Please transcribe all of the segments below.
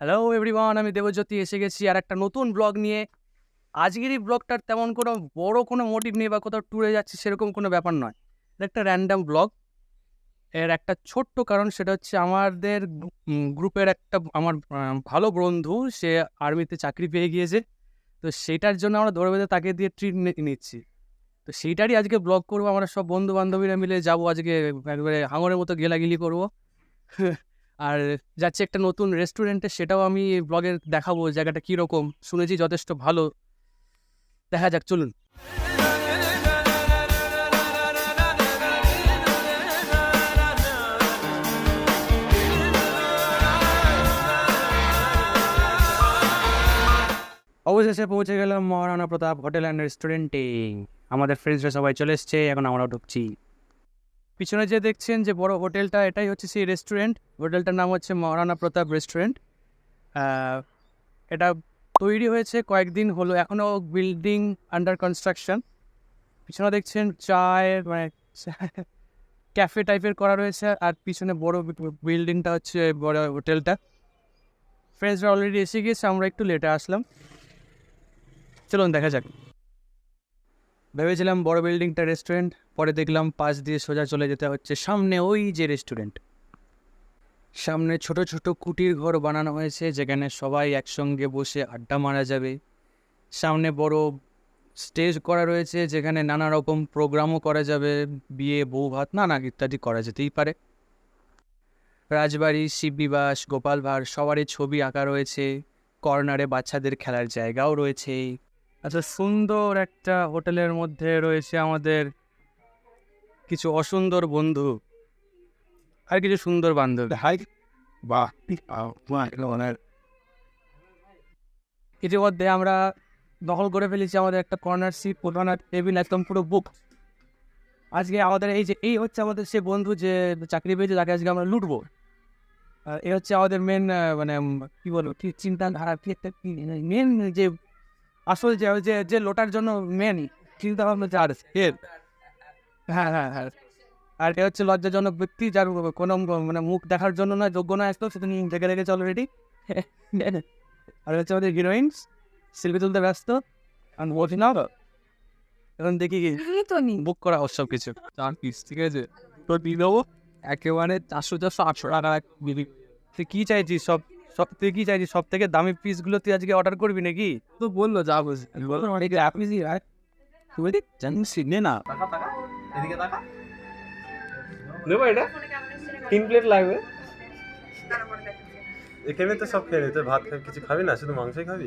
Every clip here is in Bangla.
হ্যালো এভরিওয়ান আমি দেবজ্যোতি, এসে গেছি আর একটা নতুন ব্লগ নিয়ে। আজকের এই ব্লগটার তেমন কোনো বড় কোনো মোটিভ নেই বা কোথাও ট্যুরে যাচ্ছি সেরকম কোনো ব্যাপার নয়। এটা একটা র্যান্ডাম ব্লগ এর একটা ছোট্ট কারণ সেটা হচ্ছে আমাদের গ্রুপের একটা, আমার ভালো বন্ধু, সে আর্মিতে চাকরি পেয়ে গিয়েছে। তো সেটার জন্য আমরা ধরে বেঁধে তাকে দিয়ে ট্রিট নিচ্ছি। তো সেইটারই আজকে ব্লগ করব। আমরা সব বন্ধু বান্ধবীরা মিলে যাব আজকে একবারে হাঙরের মতো গেলাগিলি করব। আর যাচ্ছে একটা নতুন রেস্টুরেন্টে সেটাও আমি ব্লগে দেখাবো জায়গাটা কীরকম। শুনেছি যথেষ্ট ভালো। দেখা যাক, চলুন। অবশেষে পৌঁছে গেলাম মহারানা প্রতাপ হোটেল অ্যান্ড রেস্টুরেন্টে। আমাদের ফ্রেন্ডসরা সবাই চলে এসছে, এখন আমরাও ঢুকছি। পিছনে যে দেখছেন যে বড় হোটেলটা, এটাই হচ্ছে সেই রেস্টুরেন্ট হোটেলটার নাম হচ্ছে মহারানা প্রতাপ রেস্টুরেন্ট এটা তৈরি হয়েছে কয়েকদিন হলো এখনও বিল্ডিং আন্ডার কনস্ট্রাকশন পিছনে দেখছেন চায়ের মানে ক্যাফে টাইপের করা রয়েছে, আর পিছনে বড় বিল্ডিংটা হচ্ছে বড় হোটেলটা। ফ্রেন্ডসরা অলরেডি এসে গিয়েছে, আমরা একটু লেটে আসলাম। চলুন, দেখা যাক। ভেবেছিলাম বড় বিল্ডিংটা রেস্টুরেন্ট পরে দেখলাম পাশ দিয়ে সোজা চলে যেতে হচ্ছে সামনে ওই যে রেস্টুরেন্ট সামনে ছোট ছোট কুটির ঘর বানানো হয়েছে, যেখানে সবাই একসঙ্গে বসে আড্ডা মারা যাবে। সামনে বড় স্টেজ করা রয়েছে, যেখানে নানা রকম প্রোগ্রামও করা যাবে, বিয়ে, বউ ভাত, নানা ইত্যাদি করা যেতেই পারে। রাজবাড়ি শিববিবাস গোপাল ভাঁড়, সবারই ছবি আঁকা রয়েছে। কর্নারে বাচ্চাদের খেলার জায়গাও রয়েছে। আচ্ছা সুন্দর একটা হোটেলের মধ্যে রয়েছে আমাদের কিছু অসুন্দর বন্ধু। আর কিছু সুন্দর বান্ধব। হাই বাহ ইতিমধ্যে আমরা দখল করে ফেলেছি আমাদের একটা কর্নার সিট প্রধান টেবিল একদম পুরো বুক আজকে আমাদের এই যে এই হচ্ছে আমাদের সে বন্ধু যে চাকরি পেয়েছে তাকে আজকে আমরা লুটবো। আর এই হচ্ছে আমাদের মেন মানে কি বলব কি চিন্তাধারা কি একটা মেন যে আসল যে যে যে লোটার জন্য মেন চিন্তা ভাবনা যার এর হ্যাঁ হ্যাঁ হ্যাঁ। আর এ হচ্ছে লজ্জাজনক ব্যক্তি যার কোনো মানে মুখ দেখার জন্য না যোগ্য না আসতো সেটা নিয়ে দেখে রেখেছে অলরেডি আর হচ্ছে আমাদের হিরোইনস সেলফি তুলতে ব্যস্ত আর বলছি না এখন দেখি কি বুক করা হোক সব কিছু চার পিস ঠিক আছে? তো দিয়ে দেবো। একেবারে চারশো চারশো আটশো টাকা। দিবি তুই কি চাইছিস সব? সব তুই কি চাইছিস? সব থেকে দামি পিসগুলো তুই আজকে অর্ডার করবি নাকি? তো বলল যা বুঝি বলো। অনেক আর জানিস নে না। নেব এটা? তিন প্লেট লাগবে। এখানে তো সব খেয়ে নিতে ভাত খাবি কিছু খাবি না? শুধু মাংসই খাবি?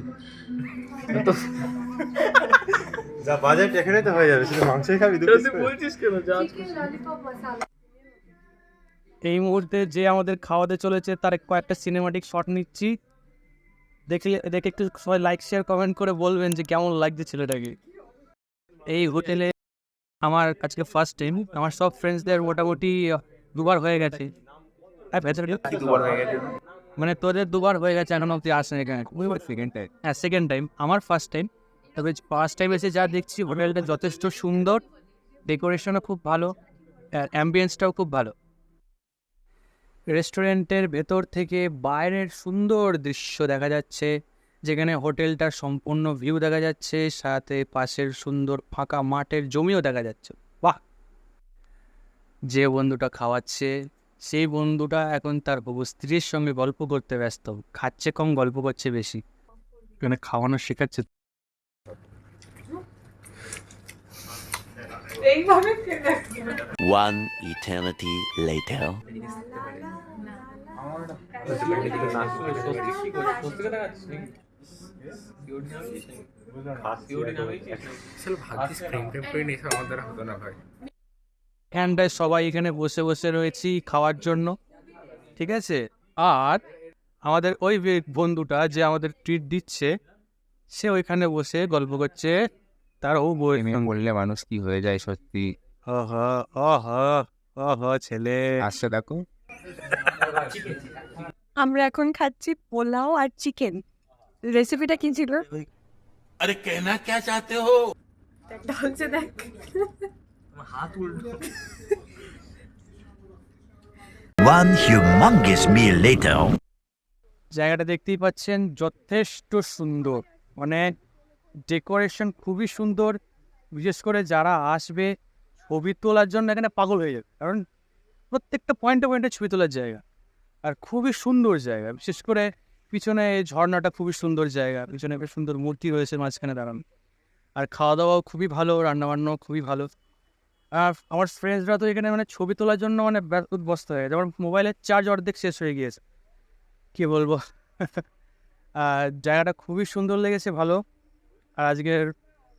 যা বাজেট এখানে তো হয়ে যাবে। শুধু মাংসই খাবি বলছিস কেন? যা এই মুহূর্তে যে আমাদের খাওয়াতে চলেছে তার কয়েকটা সিনেমাটিক শট নিচ্ছি। দেখলে দেখে একটু সবাই লাইক শেয়ার কমেন্ট করে বলবেন যে কেমন লাগছে ছেলেটাকে এই হোটেলে আমার আজকে ফার্স্ট টাইম আমার সব ফ্রেন্ডসদের মোটামুটি দুবার হয়ে গেছে। হ্যাঁ, মানে তোদের দুবার হয়ে গেছে এখন অব্দি আসেন এখানে। সেকেন্ড টাইম হ্যাঁ সেকেন্ড টাইম আমার ফার্স্ট টাইম তবে ফার্স্ট টাইম এসে যা দেখছি হোটেলটা যথেষ্ট সুন্দর ডেকোরেশনও খুব ভালো অ্যাম্বিয়েন্সটাও খুব ভালো। রেস্টুরেন্টের ভেতর থেকে বাইরের সুন্দর দৃশ্য দেখা যাচ্ছে। যেখানে হোটেলটার সম্পূর্ণ ভিউ দেখা যাচ্ছে, সাথে পাশের সুন্দর ফাঁকা মাঠের জমিও দেখা যাচ্ছে। বাহ! যে বন্ধুটা খাওয়াচ্ছে, সেই বন্ধুটা এখন তার হবু স্ত্রীর সঙ্গে গল্প করতে ব্যস্ত। খাচ্ছে কম, গল্প করছে বেশি। এখানে খাওয়ানো শেখাচ্ছে। One eternity later. এখানটায় সবাই এখানে বসে বসে রয়েছি খাওয়ার জন্য। ঠিক আছে? আর আমাদের ওই বন্ধুটা যে আমাদের ট্রিট দিচ্ছে সে ওইখানে বসে গল্প করছে। তারও বই বললে মানুষ কি হয়ে যায় সত্যি। ছেলে। আসছে দেখো। আমরা এখন খাচ্ছি পোলাও আর চিকেন। রেসিপিটা কি ছিল? আরে কেনা কে চাতে হো? ঢালছে দেখ। হাত উল্টো। One humongous meal later. জায়গাটা দেখতেই পাচ্ছেন যথেষ্ট সুন্দর। অনেক ডেকোরেশন খুবই সুন্দর, বিশেষ করে যারা আসবে ছবি তোলার জন্য এখানে পাগল হয়ে যাবে। কারণ প্রত্যেকটা পয়েন্টে পয়েন্টে ছবি তোলার জায়গা। আর খুবই সুন্দর জায়গা, বিশেষ করে পিছনে এই ঝর্ণাটা খুবই সুন্দর জায়গা, পিছনে বেশ সুন্দর মূর্তি রয়েছে মাঝখানে দাঁড়ানো। আর খাওয়া দাওয়াও খুবই ভালো, রান্নাবান্নাও খুবই ভালো। আর আমার ফ্রেন্ডসরা তো এখানে মানে ছবি তোলার জন্য মানে উদ্বস্ত হয়ে আমার মোবাইলের চার্জ অর্ধেক শেষ হয়ে গিয়েছে। কী বলব? আর জায়গাটা খুবই সুন্দর লেগেছে, ভালো। আর আজকের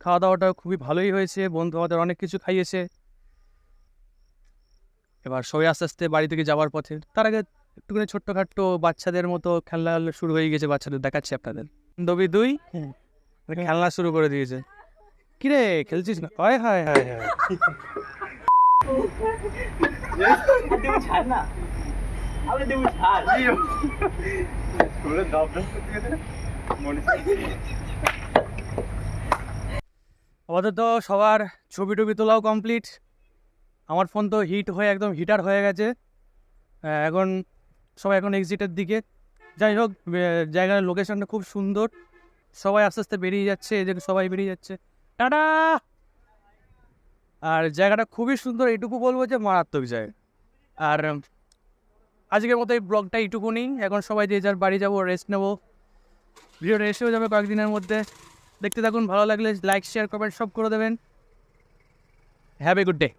খাওয়া দাওয়াটাও খুবই ভালোই হয়েছে বন্ধু আমাদের অনেক কিছু খাইয়েছে। এবার সবাই আস্তে আস্তে বাড়ি থেকে যাওয়ার পথে তার আগে একটুখানি ছোট্টখাট্টো বাচ্চাদের মতো খেলনা শুরু হয়ে গেছে বাচ্চাদের দেখাচ্ছি আপনাদের। দবি দুই মানে খেলনা শুরু করে দিয়েছে। কিরে খেলছিস না? হয় হয় হয়। হয় আমাদের তো সবার ছবি টবি তোলাও কমপ্লিট আমার ফোন তো হিট হয়ে একদম হিটার হয়ে গেছে। এখন সবাই এখন এক্সিটের দিকে। যাই হোক জায়গার লোকেশনটা খুব সুন্দর। সবাই আস্তে আস্তে বেরিয়ে যাচ্ছে, এদিকে সবাই বেরিয়ে যাচ্ছে। টাটা! আর জায়গাটা খুবই সুন্দর এটুকু বলব যে মারাত্মক জায়গা। আর আজকের মতো এই ব্লগটা এইটুকুনি। এখন সবাই যে যার বাড়ি যাব রেস্ট নেব। ভিডিও রেস্ট হয়ে যাবে কয়েকদিনের মধ্যে। দেখতে থাকুন ভালো লাগলে লাইক শেয়ার কমেন্ট সব করে দেবেন। Have a good day